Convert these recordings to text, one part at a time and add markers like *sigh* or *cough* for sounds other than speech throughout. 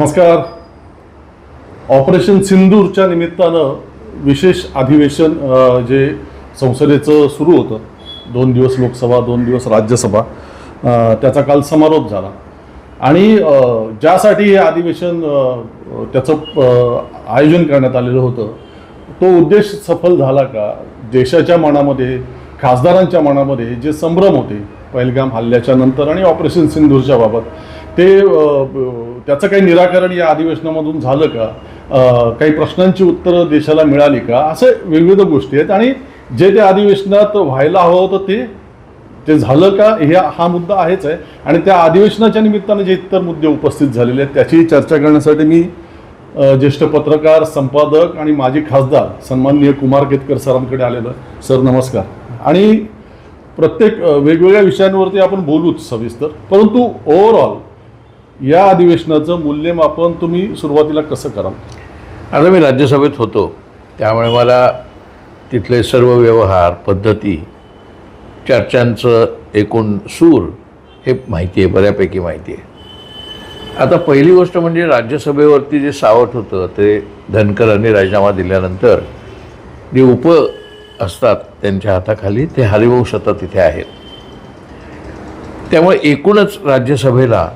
नमस्कार. ऑपरेशन सिंदूरच्या निमित्तानं विशेष अधिवेशन जे संसदेचं सुरू होतं दोन दिवस लोकसभा दोन दिवस राज्यसभा त्याचा काल समारोप झाला. आणि ज्यासाठी हे अधिवेशन त्याचं आयोजन करण्यात आलेलं होतं तो उद्देश सफल झाला का? देशाच्या मनामध्ये खासदारांच्या मनामध्ये जे संभ्रम होते पहिलगाम हल्ल्याच्या नंतर आणि ऑपरेशन सिंधूरच्या बाबत ते त्याचं काही निराकरण या अधिवेशनामधून झालं का? काही प्रश्नांची उत्तरं देशाला मिळाली का? असे विविध गोष्टी आहेत. आणि जे त्या अधिवेशनात व्हायला हवं होतं ते ते झालं का? हे हा मुद्दा आहेच आहे. आणि त्या अधिवेशनाच्या निमित्तानं जे इतर मुद्दे उपस्थित झालेले आहेत त्याची चर्चा करण्यासाठी मी ज्येष्ठ पत्रकार संपादक आणि माजी खासदार सन्माननीय कुमार केतकर सरांकडे आलेलं. सर नमस्कार. आणि प्रत्येक वेगवेगळ्या विषयांवरती आपण बोलूच सविस्तर. परंतु ओव्हरऑल या अधिवेशनाचं मूल्यमापन तुम्ही सुरुवातीला कसं कराल? आता मी राज्यसभेत होतो. त्यामुळे मला तिथले सर्व व्यवहार पद्धती चर्चांचं एकूण सूर हे माहिती आहे बऱ्यापैकी माहिती आहे. आता पहिली गोष्ट म्हणजे राज्यसभेवरती जे सावट होतं ते धनकरांनी राजीनामा दिल्यानंतर जे उप असतात त्यांच्या हाताखाली ते हरिवंश आता तिथे आहेत. त्यामुळे एकूणच राज्यसभेला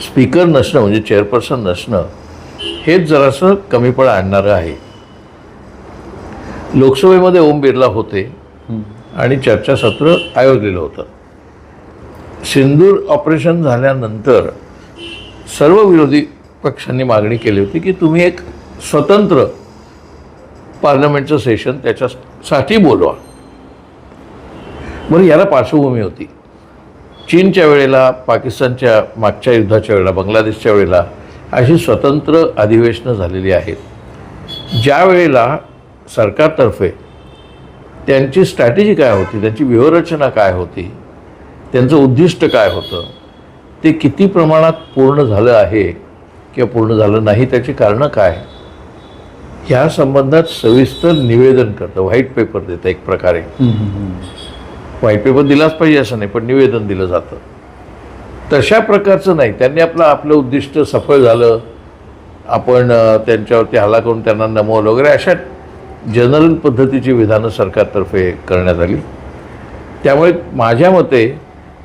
स्पीकर नसणं म्हणजे चेअरपर्सन नसणं हेच जरासं कमीपणा आणणारं आहे. लोकसभेमध्ये ओम बिर्ला होते आणि चर्चासत्र आयोजलेलं होतं. सिंदूर ऑपरेशन झाल्यानंतर सर्व विरोधी पक्षांनी मागणी केली होती की तुम्ही एक स्वतंत्र पार्लमेंटचं सेशन त्याच्यासाठी बोलवा. बरं याला पार्श्वभूमी होती. चीनच्या वेळेला पाकिस्तानच्या मागच्या युद्धाच्या वेळेला बांगलादेशच्या वेळेला अशी स्वतंत्र अधिवेशनं झालेली आहेत. ज्या वेळेला सरकारतर्फे त्यांची स्ट्रॅटेजी काय होती त्यांची व्यूहरचना काय होती त्यांचं उद्दिष्ट काय होतं ते किती प्रमाणात पूर्ण झालं आहे किंवा पूर्ण झालं नाही त्याची कारणं काय? ह्या संबंधात सविस्तर निवेदन करतं व्हाईट पेपर देतं एक प्रकारे. व्हाईट पेपर दिलाच पाहिजे असं नाही पण निवेदन दिलं जातं. तशा प्रकारचं नाही. त्यांनी आपलं आपलं उद्दिष्ट सफळ झालं. आपण त्यांच्यावरती हल्ला करून त्यांना नमवलं वगैरे अशा जनरल पद्धतीची विधानं सरकारतर्फे करण्यात आली. त्यामुळे माझ्या मते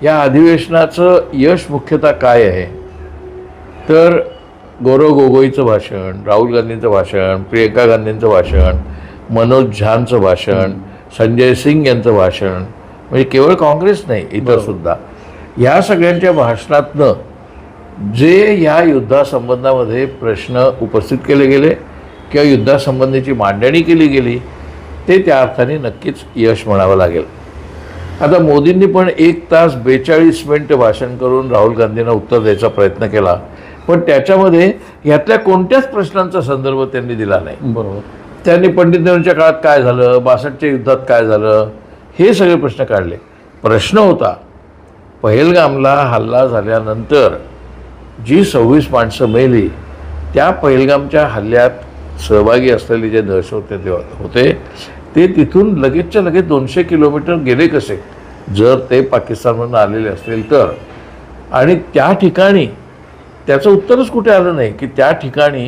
या अधिवेशनाचं यश मुख्यतः काय आहे? तर गौरव गोगोईचं भाषण राहुल गांधींचं भाषण प्रियंका गांधींचं भाषण मनोज झांचं भाषण संजय सिंग यांचं भाषण म्हणजे केवळ काँग्रेस नाही इतर सुद्धा. ह्या सगळ्यांच्या भाषणातनं जे या युद्धासंबंधामध्ये प्रश्न उपस्थित केले गेले किंवा युद्धासंबंधीची मांडणी केली गेली ते त्या अर्थाने नक्कीच यश म्हणावं लागेल. आता मोदींनी पण एक तास बेचाळीस मिनिटं भाषण करून राहुल गांधींना उत्तर द्यायचा प्रयत्न केला पण त्याच्यामध्ये ह्यातल्या कोणत्याच प्रश्नांचा संदर्भ त्यांनी दिला नाही. बरोबर. त्यांनी पंडित नेहरूंच्या काळात काय झालं बासष्टच्या युद्धात काय झालं हे सगळे प्रश्न काढले. प्रश्न होता पहलगामला हल्ला झाल्यानंतर जी सव्वीस माणसं मेली त्या पहलगामच्या हल्ल्यात सहभागी असलेले जे दहशतवादी होते ते तिथून लगेचच्या लगेच दोनशे किलोमीटर गेले कसे? जर ते पाकिस्तानमधून आलेले असतील तर. आणि त्या ठिकाणी त्याचं उत्तरच कुठे आलं नाही की त्या ठिकाणी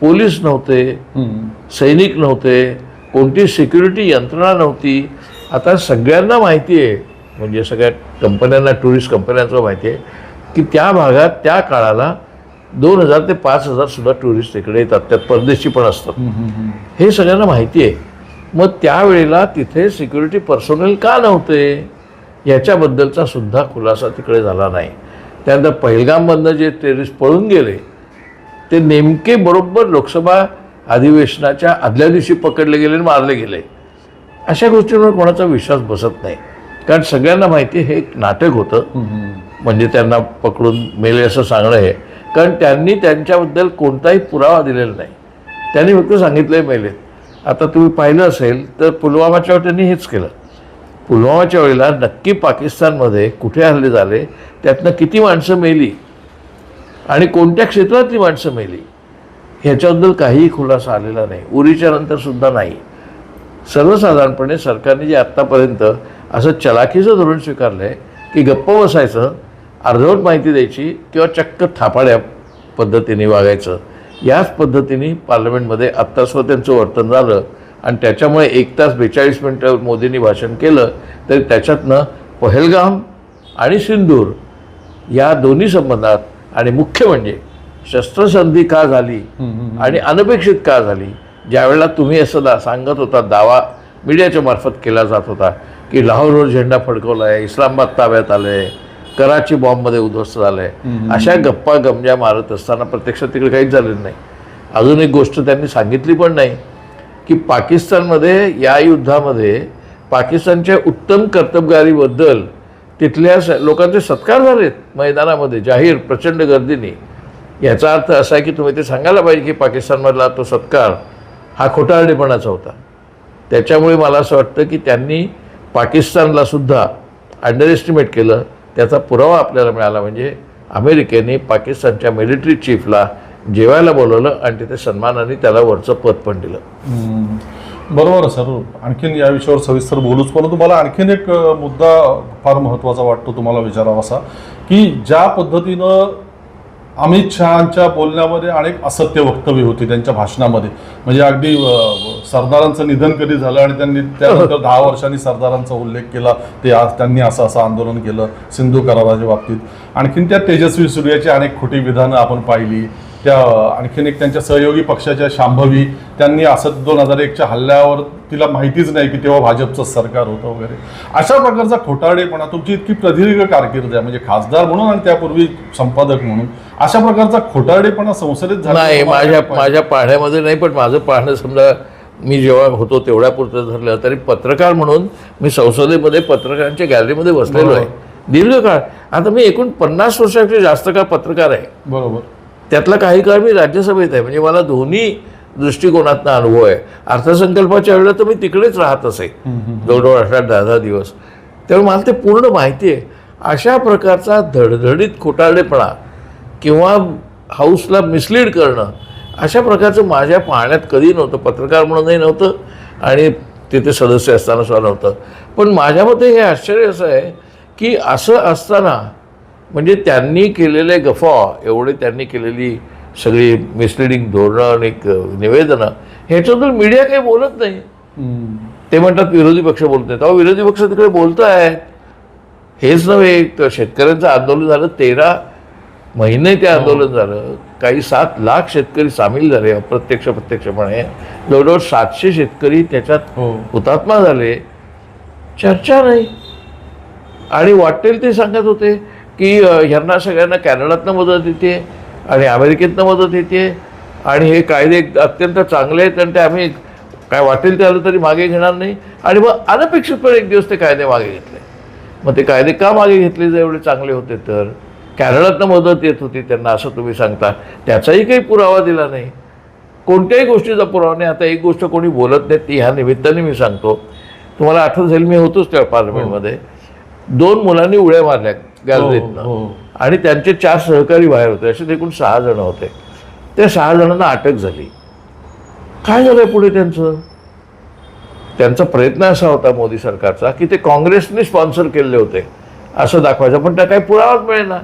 पोलीस नव्हते सैनिक नव्हते कोणती सिक्युरिटी यंत्रणा नव्हती आता सगळ्यांना माहिती आहे म्हणजे सगळ्या कंपन्यांना टुरिस्ट कंपन्यांचं माहिती आहे की त्या भागात त्या काळाला दोन हजार ते पाच हजार सुद्धा टुरिस्ट इकडे येतात. त्यात परदेशी पण असतात. हे सगळ्यांना माहिती आहे. मग त्यावेळेला तिथे सिक्युरिटी पर्सोनल का नव्हते? याच्याबद्दलचा सुद्धा खुलासा तिकडे झाला नाही. त्यानंतर पहिलगाममधनं जे टेरिस्ट पळून गेले ते नेमके बरोबर लोकसभा अधिवेशनाच्या आदल्या दिवशी पकडले गेले आणि मारले गेले. अशा गोष्टींवर कोणाचा विश्वास बसत नाही. कारण सगळ्यांना माहिती आहे हे एक नाटक होतं. म्हणजे त्यांना पकडून मेले असं सांगणं हे. कारण त्यांनी त्यांच्याबद्दल कोणताही पुरावा दिलेला नाही. त्यांनी फक्त सांगितलं मेलेत आता तुम्ही पाहिलं असेल तर पुलवामाच्या वेळी त्यांनी हेच केलं. पुलवामाच्या वेळेला नक्की पाकिस्तानमध्ये कुठे हल्ले झाले त्यातनं किती माणसं मेली आणि कोणत्या क्षेत्रातली माणसं मेली ह्याच्याबद्दल काहीही खुलासा आलेला नाही. उरीच्या नंतर सुद्धा नाही. सर्वसाधारणपणे सरकारने जे आत्तापर्यंत असं चलाखीचं धोरण स्वीकारलं आहे की गप्प बसायचं अर्धवट माहिती द्यायची किंवा चक्क थापाड्या पद्धतीने वागायचं याच पद्धतीने पार्लमेंटमध्ये आत्ता सुद्धा त्यांचं वर्तन झालं आणि त्याच्यामुळे एक तास बेचाळीस मिनटं मोदींनी भाषण केलं तरी त्याच्यातनं पहलगाम आणि सिंदूर या दोन्ही संबंधात आणि मुख्य म्हणजे शस्त्रसंधी का झाली आणि अनपेक्षित का झाली ज्यावेळेला तुम्ही असं दा सांगत होता दावा मीडियाच्या मार्फत केला जात होता की लाहोरवर झेंडा फडकवला आहे इस्लामाबाद ताब्यात आलं आहे कराची बॉम्बमध्ये उद्ध्वस्त झालं आहे अशा गप्पा गमजा मारत असताना प्रत्यक्षात तिकडे काहीच झालेलं नाही. अजून एक गोष्ट त्यांनी सांगितली पण नाही की पाकिस्तानमध्ये या युद्धामध्ये पाकिस्तानच्या उत्तम कर्तबगारीबद्दल तिथल्या लोकांचे सत्कार झालेत मैदानामध्ये जाहीर प्रचंड गर्दीने. याचा अर्थ असा आहे की तुम्ही ते सांगायला पाहिजे की पाकिस्तानमधला तो सत्कार हा खोटारडेपणाचा होता. त्याच्यामुळे मला असं वाटतं की त्यांनी पाकिस्तानला सुद्धा अंडर एस्टिमेट केलं. त्याचा पुरावा आपल्याला मिळाला म्हणजे अमेरिकेने पाकिस्तानच्या मिलिटरी चीफला जेवायला बोलवलं आणि तिथे सन्मानाने त्याला वरचं पद पण दिलं. बरोबर सर. आणखीन या विषयावर सविस्तर बोलूच. परंतु मला आणखीन एक मुद्दा फार महत्त्वाचा वाटतो तुम्हाला विचारावासा की ज्या पद्धतीनं अमित शहाच्या बोलण्यामध्ये अनेक असत्य वक्तव्य होती त्यांच्या भाषणामध्ये. म्हणजे अगदी सरदारांचं निधन कधी झालं आणि त्यांनी त्यानंतर *laughs* दहा वर्षांनी सरदारांचा उल्लेख केला ते आज त्यांनी असं असं आंदोलन केलं सिंधू कराराच्या बाबतीत. आणखीन त्या तेजस्वी सूर्याची अनेक खोटी विधानं आपण पाहिली. त्या आणखीन एक त्यांच्या सहयोगी पक्षाच्या शांभवी त्यांनी असं दोन हजार एकच्या हल्ल्यावर तिला माहितीच नाही की तेव्हा भाजपचं सरकार होतं वगैरे. अशा प्रकारचा खोटारडेपणा तुमची इतकी प्रदीर्घ कारकीर्द आहे म्हणजे खासदार म्हणून आणि त्यापूर्वी संपादक म्हणून अशा प्रकारचा खोटारडेपणा संसदेत झाला नाही माझ्या? माझ्या पाहण्यामध्ये नाही पण माझं पाहणं समजा मी जेव्हा होतो तेवढ्यापुरतं धरलं तरी पत्रकार म्हणून मी संसदेमध्ये पत्रकारांच्या गॅलरीमध्ये बसलेलो आहे. दीर्घकाळ. आता मी एकूण पन्नास वर्षापेक्षा जास्त काळ पत्रकार आहे? बरोबर. त्यातला काही काळ मी राज्यसभेत आहे. म्हणजे मला दोन्ही दृष्टिकोनातनं अनुभव आहे. अर्थसंकल्पाच्या वेळेला तर मी तिकडेच राहत असे. जवळजवळ अठरा दहा दहा दिवस. त्यामुळे मला ते पूर्ण माहिती आहे. अशा प्रकारचा धडधडीत खोटारडेपणा किंवा हाऊसला मिसलीड करणं अशा प्रकारचं माझ्या पाहण्यात कधी नव्हतं. पत्रकार म्हणूनही नव्हतं आणि तिथे सदस्य असताना सुद्धा नव्हतं. पण माझ्या मते हे आश्चर्य असं आहे की असं असताना म्हणजे त्यांनी केलेले गफा एवढे त्यांनी केलेली सगळी मिसलिडिंग धोरणं आणि निवेदनं ह्याच्याबद्दल मीडिया काही बोलत नाही. ते म्हणतात विरोधी पक्ष बोलत नाहीत. अहो विरोधी पक्ष तिकडे बोलत आहेत हेच नव्हे तर शेतकऱ्यांचं आंदोलन झालं तेरा महिने ते आंदोलन झालं. काही सात लाख शेतकरी सामील झाले अप्रत्यक्ष प्रत्यक्षपणे. जवळजवळ सातशे शेतकरी त्याच्यात हो. हुतात्मा झाले. चर्चा नाही. आणि वाटेल ते सांगत होते. की ह्यांना सगळ्यांना कॅनडातनं मदत येते आणि अमेरिकेतनं मदत येते आणि हे कायदे अत्यंत चांगले आहेत आणि ते आम्ही काय वाटेल ते आलं तरी मागे घेणार नाही. आणि मग अनपेक्षितपणे एक दिवस ते कायदे मागे घेतले. मग ते कायदे का मागे घेतले जर एवढे चांगले होते तर? कॅनडातनं मदत येत होती त्यांना असं तुम्ही सांगता. त्याचाही काही पुरावा दिला नाही. कोणत्याही गोष्टीचा पुरावा नाही. आता एक गोष्ट कोणी बोलत नाही ती ह्या निमित्ताने मी सांगतो. तुम्हाला आठवत असेल मी होतोच त्या पार्लमेंटमध्ये. दोन मुलांनी उड्या मारल्या. हो, गॅलरीतनं. हो, हो. आणि त्यांचे चार सहकारी बाहेर होते असे एकूण सहा जण होते. त्या सहा जणांना अटक झाली. काय झालंय पुढे त्यांचं? त्यांचा प्रयत्न असा होता मोदी सरकारचा की ते काँग्रेसने स्पॉन्सर केले होते. असं दाखवायचं पण त्या काही पुरावाच मिळेना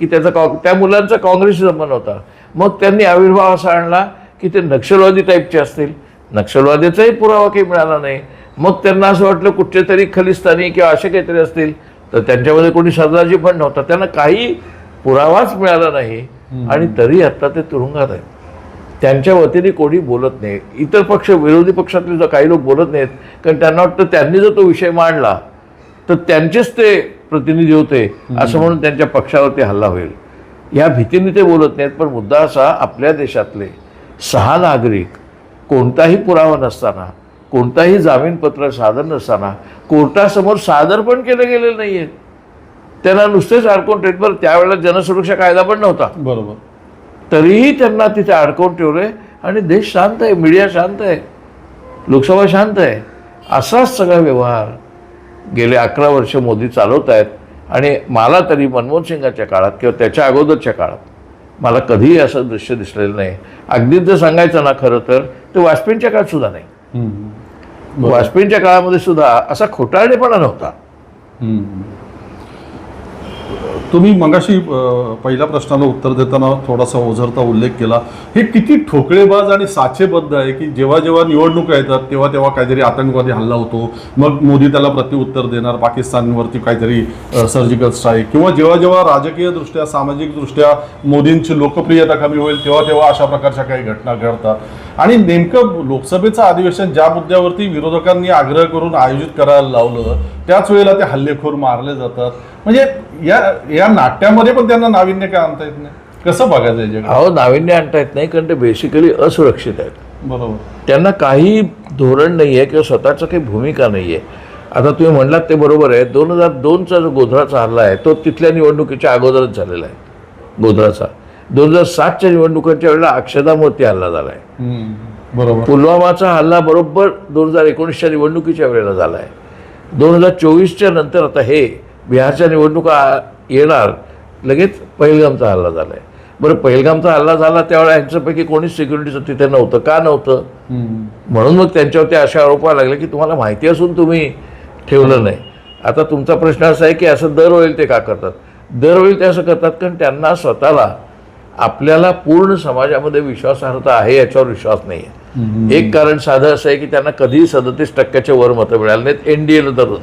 की त्याचा कॉ त्या मुलांचा काँग्रेस जमन होता मग त्यांनी आविर्भाव असा आणला की ते नक्षलवादी टाईपचे असतील. नक्षलवादीचाही पुरावा काही मिळाला नाही. मग त्यांना असं वाटलं कुठचे तरी खलिस्तानी किंवा असे काहीतरी असतील. तर त्यांच्यामध्ये कोणी सरदारजी पण नव्हता. त्यांना काही पुरावाच मिळाला नाही. आणि तरी आता ते तुरुंगात आहेत. त्यांच्या वतीने कोणी बोलत नाही. इतर पक्ष विरोधी पक्षातले जर काही लोक बोलत नाहीत. कारण त्यांना वाटतं त्यांनी जर तो विषय मांडला तर त्यांचेच ते प्रतिनिधी होते. असं म्हणून त्यांच्या पक्षावरती हल्ला होईल. या भीतीने ते बोलत नाहीत पण मुद्दा असा आपल्या देशातले सहा नागरिक कोणताही पुरावा नसताना कोणताही जामीनपत्र सादर नसताना कोर्टासमोर सादर पण केले गेलेले नाही आहेत त्यांना नुसतेच अडकून ठेवत बरं त्यावेळेला जनसुरक्षा कायदा पण नव्हता. बरोबर. तरीही त्यांना तिथे अडकवून ठेवलंय आणि देश शांत आहे मीडिया शांत आहे लोकसभा शांत आहे. असाच सगळा व्यवहार गेले अकरा वर्ष मोदी चालवत आहेत आणि मला तरी मनमोहन सिंगाच्या काळात किंवा त्याच्या अगोदरच्या काळात मला कधीही असं दृश्य दिसलेलं नाही. अगदीच जर सांगायचं ना खरं तर ते वाजपेयींच्या काळात सुद्धा नाही. वाजपेयींच्या काळामध्ये सुद्धा असा खोटारडेपणा नव्हता. तुम्ही मगाशी पहिल्या प्रश्नाला उत्तर देताना थोडासा ओझरता उल्लेख केला. हे किती ठोकळेबाज आणि साचेबद्ध आहे की जेव्हा जेव्हा निवडणुका येतात तेव्हा तेव्हा काहीतरी आतंकवादी हल्ला होतो. मग मोदी त्याला प्रत्युत्तर देणार पाकिस्तानवरती काहीतरी सर्जिकल स्ट्राईक किंवा जेव्हा जेव्हा राजकीय दृष्ट्या सामाजिक दृष्ट्या मोदींची लोकप्रियता कमी होईल तेव्हा तेव्हा अशा प्रकारच्या काही घटना घडतात. आणि नेमकं लोकसभेचं अधिवेशन ज्या मुद्द्यावरती विरोधकांनी आग्रह करून आयोजित करायला लावलं त्याच वेळेला ते हल्लेखोर मारले जातात. म्हणजे या या नाट्यामध्ये पण त्यांना नाविन्य काय आणता येत नाही? कसं बघायचं अहो नाविन्य आणता येत नाही कारण ते बेसिकली असुरक्षित आहेत. बरोबर. त्यांना काही धोरण नाही आहे किंवा स्वतःचं काही भूमिका नाही आहे आता तुम्ही म्हणलात ते बरोबर आहे. दोन हजार दोनचा जो गोधराचा हल्ला आहे तो तिथल्या निवडणुकीच्या अगोदरच झालेला आहे. गोधराचा दोन हजार सातच्या निवडणुकांच्या वेळेला अक्षदामूर्ती हल्ला झाला आहे बरोबर. पुलवामाचा हल्ला बरोबर दोन हजार एकोणीसच्या निवडणुकीच्या वेळेला झाला आहे दोन हजार चोवीसच्या नंतर आता हे बिहारच्या निवडणुका येणार लगेच पहिलगामचा हल्ला झाला आहे बरं पहिलगामचा हल्ला झाला त्यावेळेला यांच्यापैकी कोणीच सिक्युरिटीचं तिथे नव्हतं. का नव्हतं? म्हणून मग त्यांच्यावरती असे आरोप लागले की तुम्हाला माहिती असून तुम्ही ठेवलं नाही. आता तुमचा प्रश्न असा आहे की असं दरवेळी ते का करतात? दरवेळी ते असं करतात कारण त्यांना स्वतःला आपल्याला पूर्ण समाजामध्ये विश्वासार्हता आहे याच्यावर विश्वास नाही आहे एक कारण साधं असं आहे की त्यांना कधीही सदतीस टक्क्याच्या वर मतं मिळाली नाहीत एन डी एला धरून.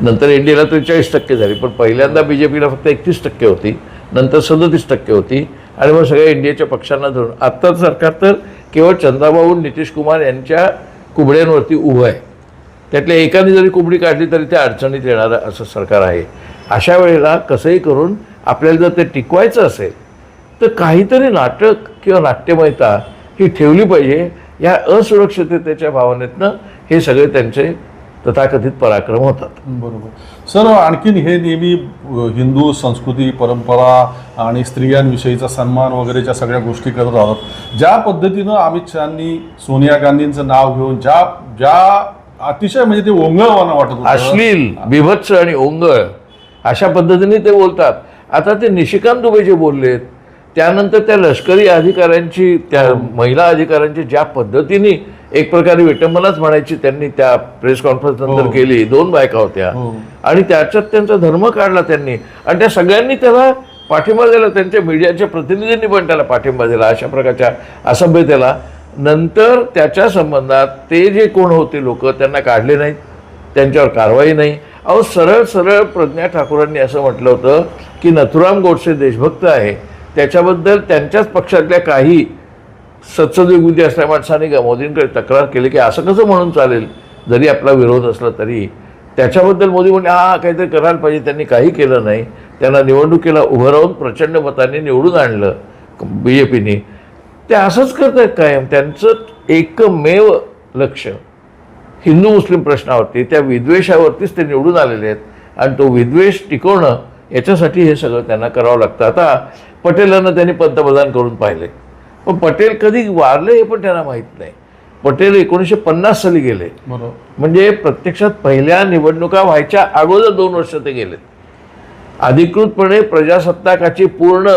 नंतर एन डी एला त्रेचाळीस टक्के झाली पण पहिल्यांदा बी जे पीला फक्त एकतीस टक्के होती नंतर सदतीस टक्के होती आणि मग सगळ्या इंडियाच्या पक्षांना धरून. आत्ताच सरकार तर केवळ चंद्राबाबू नितीश कुमार यांच्या कुबड्यांवरती उभं आहे. त्यातल्या एकाने जरी कुबडी काढली तरी त्या अडचणीत येणारं असं सरकार आहे. अशा वेळेला कसंही करून आपल्याला जर ते टिकवायचं असेल तर काहीतरी नाटक किंवा नाट्यमयता ही ठेवली पाहिजे. या असुरक्षिततेच्या भावनेतनं हे सगळे त्यांचे तथाकथित पराक्रम होतात. बरोबर. सर आणखीन हे नेहमी हिंदू संस्कृती परंपरा आणि स्त्रियांविषयीचा सन्मान वगैरेच्या सगळ्या गोष्टी करत आहोत. ज्या पद्धतीनं अमित शहानी सोनिया गांधींचं नाव घेऊन ज्या ज्या अतिशय म्हणजे ते ओंगळवाना वाटत अश्लील बिभत्स आणि ओंगळ अशा पद्धतीने ते बोलतात. आता ते निशिकांत दुबे जे बोललेत. त्यानंतर त्या लष्करी अधिकाऱ्यांची त्या महिला अधिकाऱ्यांची ज्या पद्धतीने एक प्रकारे विटंबनाच म्हणायची त्यांनी त्या प्रेस कॉन्फरन्स नंतर हो. केली. दोन बायका होत्या. हो. आणि त्याच्यात त्यांचा धर्म काढला त्यांनी. आणि त्या सगळ्यांनी त्याला पाठिंबा दिला. त्यांच्या मीडियाच्या प्रतिनिधींनी पण त्याला पाठिंबा दिला अशा प्रकारच्या असभ्यतेला. नंतर त्याच्या संबंधात ते जे कोण होते लोक त्यांना काढले नाहीत. त्यांच्यावर कारवाई नाही. अहो सरळ सरळ प्रज्ञा ठाकूरांनी असं म्हटलं होतं की नथुराम गोडसे देशभक्त आहे. त्याच्याबद्दल त्यांच्याच पक्षातल्या काही सत्सद्विबुद्धी असल्या माणसाने मोदींकडे तक्रार केली की असं कसं म्हणून चालेल? जरी आपला विरोध असला तरी. त्याच्याबद्दल मोदी म्हणजे हा काहीतरी करायला पाहिजे. त्यांनी काही केलं नाही. त्यांना निवडणुकीला उभं राहून प्रचंड मतांनी निवडून आणलं बी जे पीने ते असंच करत आहेत कायम. त्यांचं एकमेव लक्ष हिंदू मुस्लिम प्रश्नावरती त्या विद्वेषावरतीच ते निवडून आलेले आहेत. आणि तो विद्वेष टिकवणं याच्यासाठी हे सगळं त्यांना करावं लागतं. आता पटेलांना त्यांनी पंतप्रधान करून पाहिले. पण पटेल कधी वारले हे पण त्यांना माहीत नाही. पटेल एकोणीसशे पन्नास साली गेले. बरोबर. म्हणजे प्रत्यक्षात पहिल्या निवडणुका व्हायच्या अगोदर दोन वर्ष ते गेलेत. अधिकृतपणे प्रजासत्ताकाची पूर्ण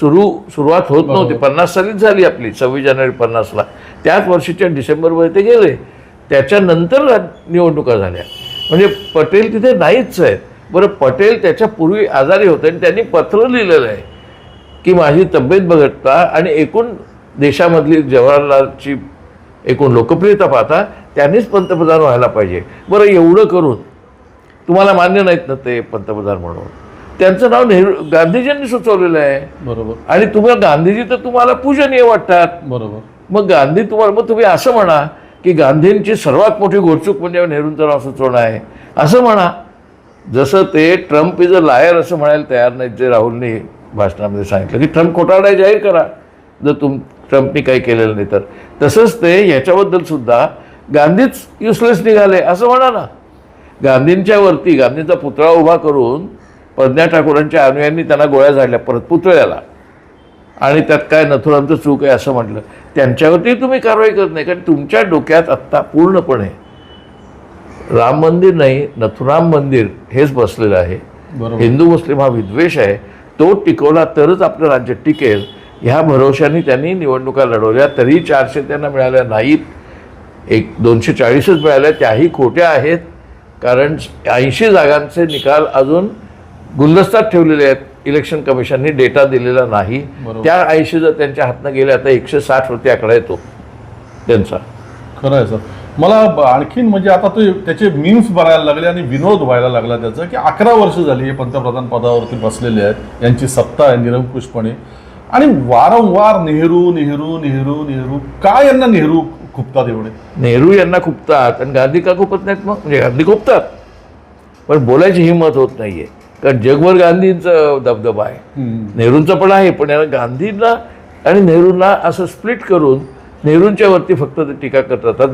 सुरू सुरुवात होत नव्हती. पन्नास सालीच झाली आपली सव्वीस जानेवारी पन्नासला. त्याच वर्षीच्या डिसेंबरमध्ये ते गेले. त्याच्यानंतर निवडणुका झाल्या. म्हणजे पटेल तिथे नाहीच आहेत. बरं पटेल त्याच्या पूर्वी आजारी होते आणि त्यांनी पत्र लिहिलेलं आहे. की माझी तब्येत बघता आणि एकूण देशामधली जवाहरलालची एकूण लोकप्रियता पाहता त्यांनीच पंतप्रधान व्हायला पाहिजे. बरं एवढं करून तुम्हाला मान्य नाहीत ना ते पंतप्रधान म्हणून. त्यांचं नाव नेहरू गांधीजींनी सुचवलेलं आहे. बरोबर. आणि तुम्हाला गांधीजी तर तुम्हाला पूजनीय वाटतात. बरोबर. मग गांधी तुम्हाला मग तुम्ही असं म्हणा की गांधींची सर्वात मोठी घोडचूक म्हणजे नेहरूंचं नाव सुचवणं आहे. असं म्हणा. जसं ते ट्रम्प इज अ लायर असं म्हणायला तयार नाहीत जे राहुलने. भाषणामध्ये सांगितलं की ट्रम्प खोटारडा जाहीर करा. जर तुम ट्रम्पनी काही केलेलं नाही तर. तसंच ते याच्याबद्दल सुद्धा गांधीच युसलेस निघाले असं म्हणा ना. गांधींच्या वरती गांधींचा पुतळा उभा करून प्रज्ञा ठाकूरांच्या अनुयायांनी त्यांना गोळ्या झाडल्या परत पुतळ्याला. आणि त्यात काय नथुरामचं चूक आहे असं म्हटलं. त्यांच्यावरती तुम्ही कारवाई करत नाही कारण तुमच्या डोक्यात आत्ता पूर्णपणे राम मंदिर नाही नथुराम मंदिर हेच बसलेलं आहे. हिंदू मुस्लिम हा विद्वेष आहे. तो टिकवला तरच आपलं राज्य टिकेल ह्या भरोशाने त्यांनी निवडणुका लढवल्या तरी चारशे त्यांना मिळाल्या नाहीत. एक दोनशे चाळीसच मिळाल्या त्याही खोट्या आहेत. कारण ऐंशी जागांचे निकाल अजून गुलदस्तात ठेवलेले आहेत. इलेक्शन कमिशननी डेटा दिलेला नाही. त्या ऐंशी जर त्यांच्या हातनं गेले आता एकशे साठ वरती आकडा येतो. त्यांचा. खरं आहे सर. मला आणखीन म्हणजे आता ते त्याचे मीम्स बनायला लागले आणि विनोद व्हायला लागला त्याचा की अकरा वर्ष झाली हे पंतप्रधान पदावरती बसलेले आहेत. यांची सत्ता आहे निरंकुशपणे. आणि वारंवार नेहरू नेहरू नेहरू नेहरू का यांना नेहरू खुपतात एवढे? नेहरू यांना खुपतात आणि गांधी का खुपत नाहीत मग? म्हणजे गांधी खुपतात. पण बोलायची हिंमत होत नाहीये. कारण जगभर गांधींचा दबदबा आहे. नेहरूंचं पण आहे पण याला गांधींना आणि नेहरूंना असं स्प्लिट करून नेहरूंच्या वरती फक्त ते टीका करत राहतात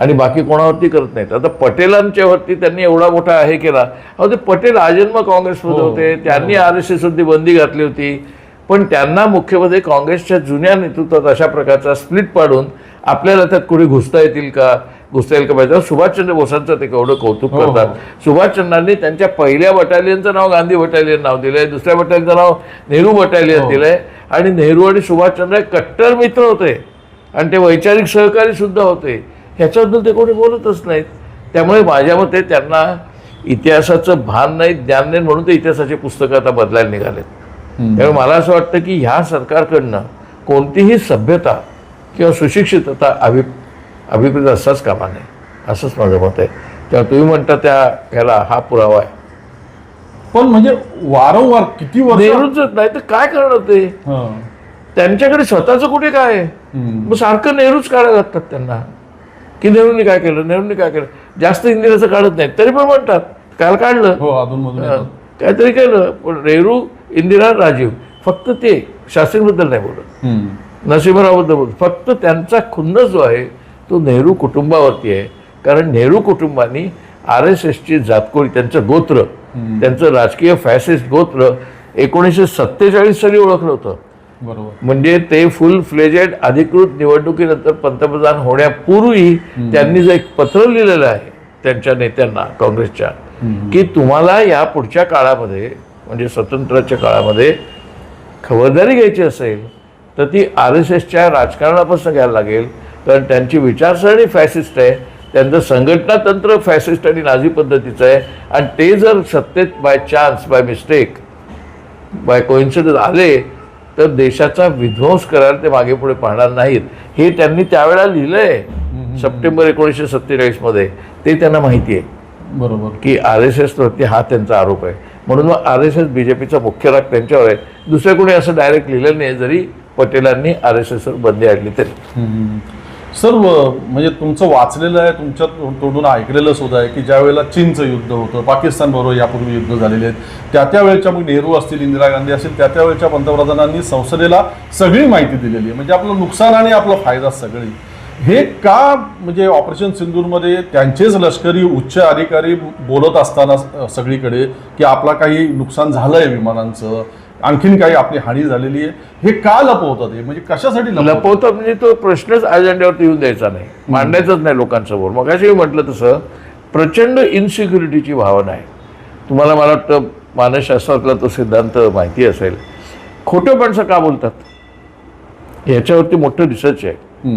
आणि बाकी कोणावरती करत नाहीत. आता पटेलांच्या वरती त्यांनी एवढा मोठा हे केला. अहो ते पटेल आजन्म काँग्रेसमध्ये हो, होते. त्यांनी आर एस एसवरती बंदी घातली होती. पण त्यांना मुख्यमध्ये काँग्रेसच्या जुन्या नेतृत्वात अशा प्रकारचा स्प्लिट पाडून आपल्याला त्यात कुठे घुसता येतील का? घुसता येईल का पाहिजे सुभाषचंद्र बोसांचं ते केवढं कौतुक हो, हो. करतात. सुभाषचंद्रांनी त्यांच्या पहिल्या बटालियनचं नाव गांधी बटालियन नाव दिलंय. दुसऱ्या बटालियनचं नाव नेहरू बटालियन हो. दिलंय. आणि नेहरू आणि सुभाषचंद्र हे कट्टर मित्र होते. आणि ते वैचारिक सहकारी सुद्धा होते. ह्याच्याबद्दल ते कोणी बोलतच नाहीत. त्यामुळे माझ्या मते त्यांना इतिहासाचं भान नाही ज्ञान नाही म्हणून ते इतिहासाची पुस्तकं आता बदलायला निघालेत. त्यामुळे मला असं वाटतं की ह्या सरकारकडनं कोणतीही सभ्यता किंवा सुशिक्षितता अभि अभिप्रेत असताच कामा नये. असंच माझं मत आहे. तेव्हा तुम्ही म्हणता त्या ह्याला हा पुरावा आहे. पण म्हणजे वारंवार किती वर्ष नेहरूच नाही तर काय करणार ते. त्यांच्याकडे स्वतःचं कुठे काय. मग सारखं नेहरूच काढायला लागतात त्यांना. की नेहरूंनी काय केलं? नेहरूंनी काय केलं? जास्त इंदिराचं काढत नाहीत. तरी पण म्हणतात काल काढलं. हो अधूनमधून. काहीतरी केलं. पण नेहरू इंदिरा राजीव फक्त ते शास्त्रीबद्दल नाही बोलत. नरसिंहरावबद्दल बोलत. फक्त त्यांचा खुन्नस जो आहे तो नेहरू कुटुंबावरती आहे. कारण नेहरू कुटुंबानी आर एस एसची जातकोळी त्यांचं गोत्र त्यांचं राजकीय फॅसिस्ट गोत्र एकोणीसशे सत्तेचाळीस साली ओळखलं होतं. म्हणजे ते फुल फ्लेजेड अधिकृत निवडणुकीनंतर पंतप्रधान होण्यापूर्वी त्यांनी जे एक पत्र लिहिलेलं आहे त्यांच्या नेत्यांना काँग्रेसच्या की तुम्हाला या पुढच्या काळामध्ये म्हणजे स्वतंत्राच्या काळामध्ये खबरदारी घ्यायची असेल तर ती आर एस एसच्या राजकारणापासून घ्यायला लागेल. कारण त्यांची विचारसरणी फॅसिस्ट आहे. त्यांचं संघटना तंत्र फॅसिस्ट आणि नाझी पद्धतीचं आहे. आणि ते जर सत्तेत by chance by mistake by coincidence आले तर देशाचा विध्वंस करायला ते मागे पुढे पाहणार नाहीत. हे त्यांनी त्यावेळेला लिहिलंय. सप्टेंबर एकोणीसशे सत्तेचाळीसमध्ये ते त्यांना माहिती आहे. बरोबर. की आर एस एसवरती हा त्यांचा आरोप आहे. म्हणून मग R S S B J पीचा मुख्य राग त्यांच्यावर आहे. दुसऱ्या कोणी असं डायरेक्ट लिहिलं नाही जरी पटेलांनी आर एस एसवर बंदी आणली तरी. सर्व म्हणजे तुमचं वाचलेलं आहे तुमच्या तोंडून ऐकलेलं सुद्धा आहे की ज्या वेळेला चीनचं युद्ध होतं पाकिस्तान बरोबर यापूर्वी युद्ध झालेले आहेत त्या त्या वेळच्या मग नेहरू असतील इंदिरा गांधी असतील त्या त्या वेळच्या पंतप्रधानांनी संसदेला सगळी माहिती दिलेली आहे. म्हणजे आपलं नुकसान आणि आपला फायदा सगळी. हे का म्हणजे ऑपरेशन सिंधूरमध्ये त्यांचेच लष्करी उच्च अधिकारी बोलत असताना सगळीकडे की आपला काही नुकसान झालंय विमानांचं आणखीन काही आपली हानी झालेली आहे. हे का लपवतात हे? म्हणजे कशासाठी लपवतात? म्हणजे तो प्रश्नच अजेंड्यावरती येऊन द्यायचा नाही. मांडायचाच नाही लोकांसमोर. मग अशी म्हटलं तसं प्रचंड इन्सिक्युरिटीची भावना आहे. तुम्हाला मला वाटतं मानसशास्त्रातला तो सिद्धांत माहिती असेल. खोटं माणसं का बोलतात? याच्यावरती मोठं रिसर्च आहे.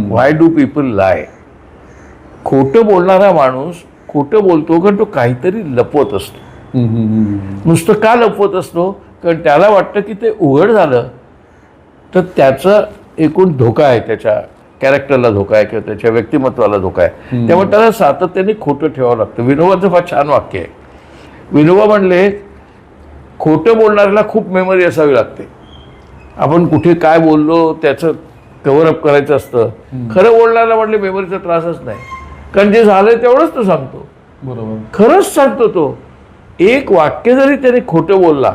व्हाय डू पीपल लाय खोटं बोलणारा माणूस खोटं बोलतो कारण तो काहीतरी लपवत असतो. नुसतं का लपवत असतो? कारण त्याला वाटतं की ते उघड झालं तर त्याचा एकूण धोका आहे त्याच्या कॅरेक्टरला धोका आहे किंवा त्याच्या व्यक्तिमत्वाला धोका आहे. त्यामुळे त्याला सातत्याने खोटं ठेवावं लागतं. विनोबाचं फार छान वाक्य आहे. विनोबा म्हणले खोटं बोलणाऱ्याला खूप मेमरी असावी लागते. आपण कुठे काय बोललो त्याचं कव्हरअप करायचं असतं. खरं बोलणाऱ्याला म्हणले मेमरीचा त्रासच नाही. कारण जे झालंय तेवढंच तो सांगतो. बरोबर. खरंच सांगतो तो. एक वाक्य जरी त्याने खोटं बोलला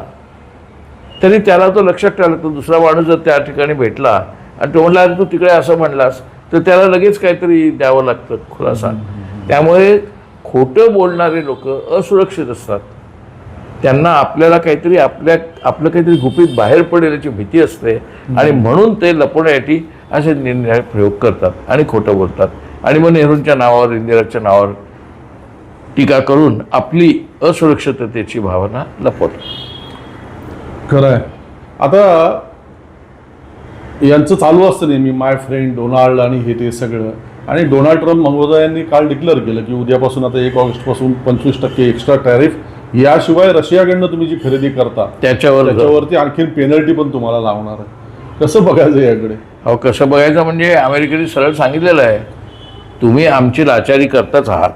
तरी त्याला तो लक्षात ठेवला तो दुसरा माणूस जर त्या ठिकाणी भेटला आणि तो म्हणला अरे तू तिकडे असं म्हणलास तर त्याला लगेच काहीतरी द्यावं लागतं खुलासा. त्यामुळे खोटं बोलणारे लोक असुरक्षित असतात. त्यांना आपल्याला काहीतरी आपल्या आपलं काहीतरी गुपित बाहेर पडेल याची भीती असते आणि म्हणून ते लपवण्यासाठी असे निर्णय प्रयोग करतात आणि खोटं बोलतात. आणि मग नेहरूंच्या नावावर इंदिराच्या नावावर टीका करून आपली असुरक्षिततेची भावना लपवतात. खरं आहे आता यांचं चालू असतं नेहमी माय फ्रेंड डोनाल्ड आणि हे ते सगळं. आणि डोनाल्ड ट्रम्प महोदयांनी काल डिक्लेअर केलं की उद्यापासून आता एक ऑगस्टपासून पंचवीस टक्के एक्स्ट्रा टॅरिफ याशिवाय रशियाकडनं तुम्ही जी खरेदी करता त्याच्यावर त्याच्यावरती आणखीन पेनल्टी पण तुम्हाला लावणार आहे. कसं बघायचं याकडे? अहो कसं बघायचं म्हणजे अमेरिकेने सरळ सांगितलेलं आहे. तुम्ही आमची लाचारी करताच आहात.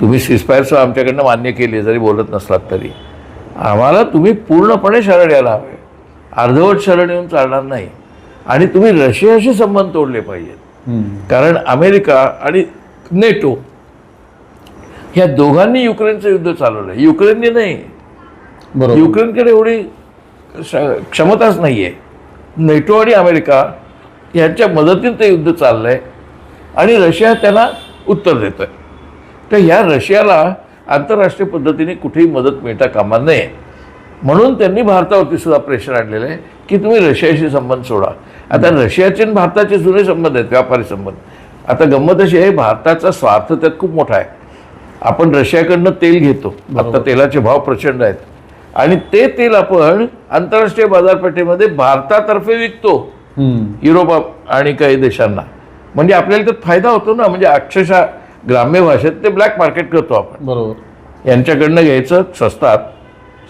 तुम्ही सिस्पायर्स आमच्याकडनं मान्य केली जरी बोलत नसलात तरी. आम्हाला तुम्ही पूर्णपणे शरण यायला हवे. अर्धवट शरण येऊन चालणार नाही. आणि तुम्ही रशियाशी संबंध तोडले पाहिजेत. कारण अमेरिका आणि नेटो ह्या दोघांनी युक्रेनचं युद्ध चालवलं. आहे युक्रेनने नाही. युक्रेनकडे एवढी क्षमताच नाही आहे नेटो आणि अमेरिका यांच्या मदतीने ते युद्ध चाललं आहे आणि रशिया त्यांना उत्तर देतो आहे तर ह्या रशियाला आंतरराष्ट्रीय पद्धतीने कुठेही मदत मिळता कामा नये. म्हणून त्यांनी भारतावरती सुद्धा प्रेशर आणलेलं आहे की तुम्ही रशियाशी संबंध सोडा. आता रशियाचे आणि भारताचे जुने संबंध आहेत व्यापारी संबंध. आता गंमत अशी आहे भारताचा स्वार्थ त्यात खूप मोठा आहे. आपण रशियाकडनं तेल घेतो. आता तेलाचे भाव प्रचंड आहेत. आणि ते तेल आपण आंतरराष्ट्रीय बाजारपेठेमध्ये भारतातर्फे विकतो. युरोप आणि काही देशांना. म्हणजे आपल्याला त्यात फायदा होतो ना म्हणजे अक्षरशः ग्राम्य भाषेत ते ब्लॅक मार्केट करतो आपण. बरोबर. यांच्याकडनं घ्यायचं स्वस्तात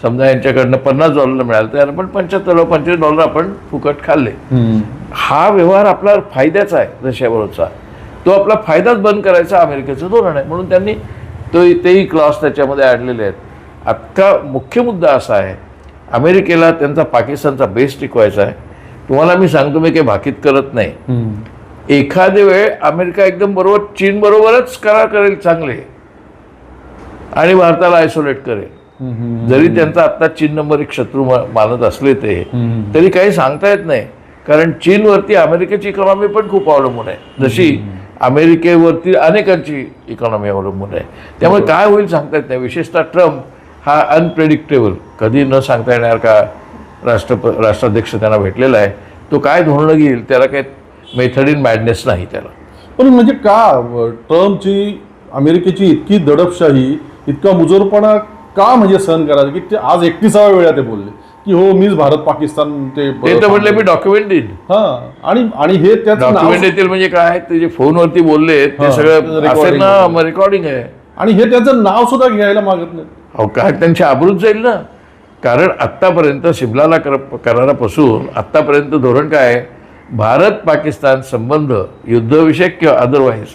समजा यांच्याकडनं पन्नास डॉलर मिळालं तर आपण पंच्याहत्तर पंचवीस डॉलर आपण फुकट खाल्ले. हा व्यवहार आपला फायद्याचा आहे रशियाबरोबरचा तो आपला फायदाच बंद करायचा अमेरिकेचं धोरण आहे. म्हणून त्यांनी तो तेही क्लॉस त्याच्यामध्ये आणलेले आहेत. अख्खा मुख्य मुद्दा असा आहे अमेरिकेला त्यांचा पाकिस्तानचा बेस टिकवायचा आहे. तुम्हाला मी सांगतो मी काही भाकीत करत नाही. एखादे एखाद्या वेळ अमेरिका एकदम बरोबर चीन बरोबरच करार करेल चांगले. आणि भारताला आयसोलेट करेल. जरी त्यांचा आता चीन नंबर एक शत्रू मानत असले ते तरी काही सांगता येत नाही. कारण चीनवरती अमेरिकेची इकॉनॉमी पण खूप अवलंबून आहे. जशी अमेरिकेवरती अनेकांची इकॉनॉमी अवलंबून आहे. त्यामुळे काय होईल सांगता येत नाही. विशेषतः ट्रम्प हा अनप्रेडिक्टेबल कधी न सांगता येणार का राष्ट्रप राष्ट्राध्यक्ष त्यांना भेटलेला आहे तो काय धोरणं घेईल त्याला काही मेथड इन मॅडनेस नाही त्याला. पण म्हणजे का ट्रम्पची अमेरिकेची इतकी दडपशाही इतका मुजोरपणा का म्हणजे सहन करायचं? की ते आज एकतीसाव्या वेळा ते बोलले की हो मीच भारत पाकिस्तान ते तर म्हटले मी डॉक्युमेंट देईन. हा आणि आणि हे त्याचं नाव डॉक्युमेंट येतील म्हणजे काय? ते जे फोनवरती बोलले हा, ते सगळं. रेकॉर्डिंग आहे. आणि हे त्याचं नाव सुद्धा घ्यायला मागत नाही. अहो काय त्यांची आबरूच जाईल ना. कारण आत्तापर्यंत शिमलाला कर करारापासून आत्तापर्यंत धोरण काय आहे? भारत पाकिस्तान संबंध युद्धविषयक किंवा अदरवाईज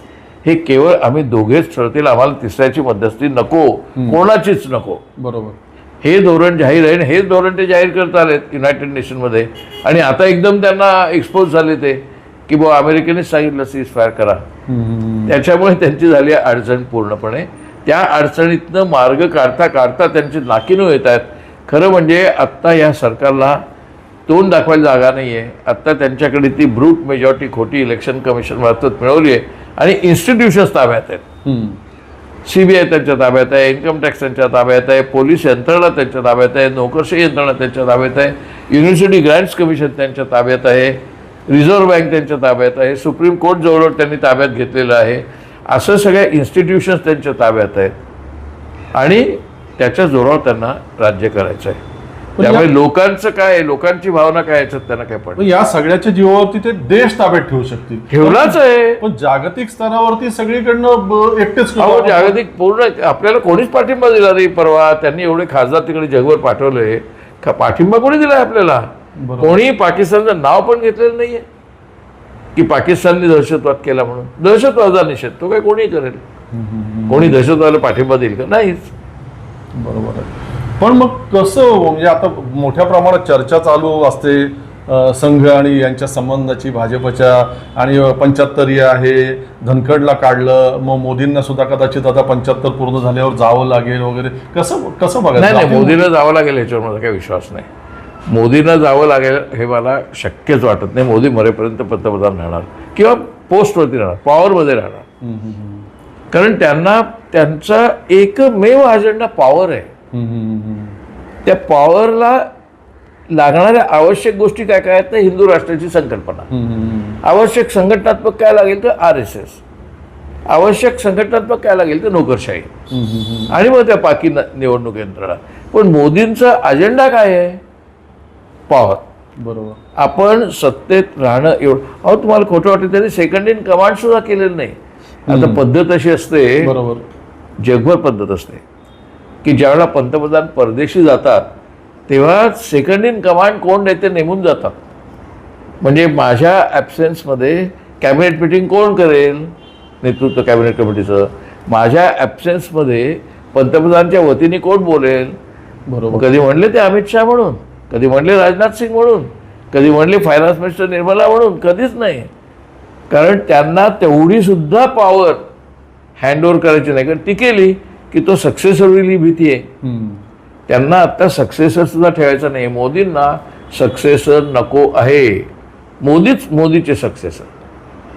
हे केवळ आम्ही दोघेच ठरतील आम्हाला तिसऱ्याची मध्यस्थी नको कोणाचीच नको. बरोबर. हे धोरण जाहीर आहे आणि हेच धोरण ते जाहीर करत आलेत युनायटेड नेशनमध्ये आणि आता एकदम त्यांना एक्सपोज झाले ते की बुवा अमेरिकेनेच सांगितलं सीज फायर करा. त्याच्यामुळे त्यांची झाली अडचण पूर्णपणे. त्या अडचणीतनं मार्ग काढता काढता त्यांची नाकीनू येत आहेत. खरं म्हणजे आत्ता या सरकारला तोंड दाखवायला जागा नाही आहे आत्ता त्यांच्याकडे ती ब्रूट मेजॉरिटी खोटी इलेक्शन कमिशन मार्फत मिळवली आहे आणि इन्स्टिट्यूशन्स ताब्यात आहेत. हम्म. सी बी आय त्यांच्या ताब्यात आहे इन्कम टॅक्स त्यांच्या ताब्यात आहे पोलीस यंत्रणा त्यांच्या ताब्यात आहे नोकरशाही यंत्रणा त्यांच्या ताब्यात आहे युनिव्हर्सिटी ग्रँट्स कमिशन त्यांच्या ताब्यात आहे रिझर्व्ह बँक त्यांच्या ताब्यात आहे सुप्रीम कोर्ट जवळ त्यांनी ताब्यात घेतलेलं आहे. असं सगळ्या इन्स्टिट्यूशन्स त्यांच्या ताब्यात आहेत. आणि त्याच्या जोरावर त्यांना राज्य करायचं आहे. त्यामुळे लोकांचं काय लोकांची भावना काय याच्यात त्यांना काय पडत? पण या सगळ्याच्या जीवावरती ते देश ताब्यात ठेवू शकतील. ठेवलाच आहे. पण जागतिक स्तरावरती सगळीकडनं एकटेच. जागतिक पूर्ण आपल्याला कोणीच पाठिंबा दिला नाही परवा. त्यांनी एवढे खासदार तिकडे जगभर पाठवले. का पाठिंबा कोणी दिलाय आपल्याला. कोणी पाकिस्तानचं नाव पण घेतलेलं नाहीये. की पाकिस्तानने दहशतवाद केला म्हणून. दहशतवादा निषेध. तो काय कोणी करेल. कोणी दहशतवादाला पाठिंबा देईल का? नाहीच. बरोबर आहे. पण मग कसं म्हणजे आता मोठ्या प्रमाणात चर्चा चालू असते संघ आणि यांच्या संबंधाची भाजपच्या आणि पंच्याहत्तर आहे धनखडला काढलं मग मोदींना सुद्धा कदाचित आता पंच्याहत्तर पूर्ण झाल्यावर जावं लागेल वगैरे. कसं कसं नाही बघायचं नाही मोदीला जावं लागेल ह्याच्यावर माझा काही विश्वास नाही. मोदींना जावं लागेल हे मला शक्यच वाटत नाही. मोदी मरेपर्यंत पंतप्रधान राहणार किंवा पोस्टवरती राहणार पॉवरमध्ये राहणार. कारण त्यांना त्यांचा एकमेव अजेंडा पॉवर आहे. त्या पॉवरला लागणाऱ्या आवश्यक गोष्टी काय काय आहेत? तर हिंदू राष्ट्राची संकल्पना. आवश्यक संघटनात्मक काय लागेल तर आर एस एस आवश्यक संघटनात्मक काय लागेल तर नोकरशाही. आणि मग त्या पाकी निवडणूक यंत्रणा. पण मोदींचा अजेंडा काय आहे? पॉवर बरोबर. आपण सत्तेत राहणं एवढं अहो तुम्हाला खोटं वाटतं त्यांनी सेकंड इन कमांड सुद्धा केलेलं नाही. आता पद्धत अशी असते. बरोबर. जगभर पद्धत असते. की ज्यावेळेला पंतप्रधान परदेशी जातात तेव्हा सेकंड इन कमांड कोण नेते नेमून जातात. म्हणजे माझ्या ॲब्सेन्समध्ये कॅबिनेट मिटिंग कोण करेल? नेतृत्व कॅबिनेट कमिटीचं माझ्या ॲब्सेन्समध्ये पंतप्रधानच्या वतीने कोण बोलेल? बरोबर. कधी म्हणले ते अमित शहा म्हणून? कधी म्हणले राजनाथ सिंग म्हणून? कधी म्हणले फायनान्स मिनिस्टर निर्मला म्हणून? कधीच नाही. कारण त्यांना तेवढी सुद्धा पॉवर हँडओव्हर करायची नाही. कारण ती केली. की तो सक्सेसर ही भीती आहे. त्यांना आता सक्सेसर सुद्धा ठेवायचं नाही. मोदींना सक्सेसर नको आहे. मोदीच मोदीचे सक्सेसर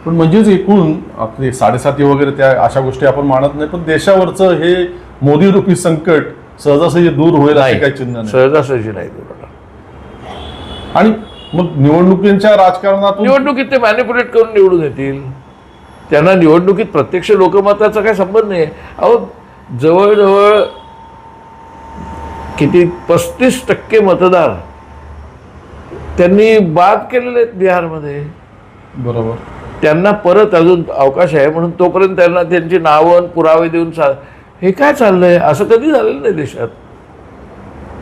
पण म्हणजेच एकूण आपले साडेसाती वगैरे त्या अशा गोष्टी आपण मानत नाही पण देशावरचं हे मोदी रूपी संकट सहजासहजी दूर होईल काही चिन्ह नाही. सहजासहजी नाही दूर आणि मग निवडणुकींच्या राजकारणातून निवडणुकीत ते मॅनिप्युलेट करून निवडून येतील. त्यांना निवडणुकीत प्रत्यक्ष लोकमताचा काही संबंध नाही अहो जवळजवळ किती पस्तीस टक्के मतदार त्यांनी बाद केलेले आहेत बिहारमध्ये. बरोबर. त्यांना परत अजून अवकाश आहे म्हणून तोपर्यंत त्यांना त्यांची नावं पुरावे देऊन चा हे काय चाललंय? असं कधी झालेलं नाही देशात.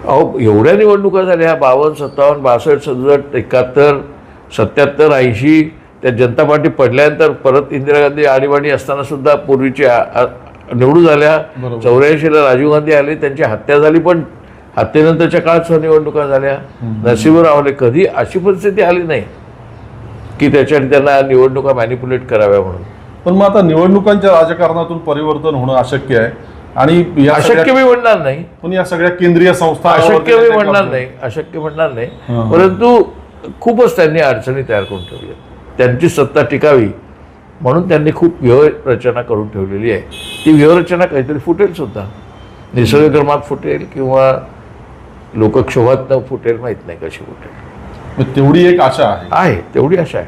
अहो एवढ्या निवडणुका झाल्या बावन्न सत्तावन्न बासष्ट सदुसष्ट एकाहत्तर सत्याहत्तर ऐंशी त्या जनता पार्टी पडल्यानंतर परत इंदिरा गांधी आणीबाणी असताना सुद्धा पूर्वीची निवडून झाल्या. चौऱ्याऐंशीला राजीव गांधी आले. त्यांची हत्या झाली पण हत्येनंतरच्या काळात सुद्धा निवडणुका झाल्या. नरसिंहराव आले. कधी? अशी परिस्थिती आली नाही की त्याच्यात त्यांना निवडणुका मॅनिप्युलेट कराव्या म्हणून. पण मग आता निवडणुकांच्या राजकारणातून परिवर्तन होणं अशक्य आहे. आणि अशक्य मी म्हणणार नाही. पण या सगळ्या केंद्रीय संस्था अशक्य मी म्हणणार नाही. अशक्य म्हणणार नाही. परंतु खूपच त्यांनी अडचणी तयार करून ठेवली आहेत. त्यांची सत्ता टिकावी. म्हणून त्यांनी खूप व्यूहरचना करून ठेवलेली आहे. ती व्यूहरचना काहीतरी फुटेल सुद्धा. निसर्गक्रमात फुटेल किंवा लोकक्षोभात न फुटेल माहीत नाही कशी फुटेल. मग तेवढी एक आशा आहे. आहे तेवढी आशा आहे.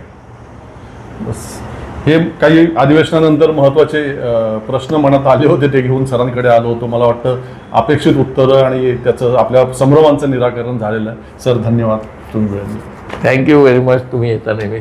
बस. हे काही अधिवेशनानंतर महत्त्वाचे अ, प्रश्न मनात आले होते ते घेऊन सरांकडे आलो होतो. मला वाटतं अपेक्षित उत्तरं आणि त्याचं आपल्या संभ्रमांचं निराकरण झालेलं आहे. सर धन्यवाद. तुम्ही. थँक्यू व्हेरी मच तुम्ही येता नेहमी.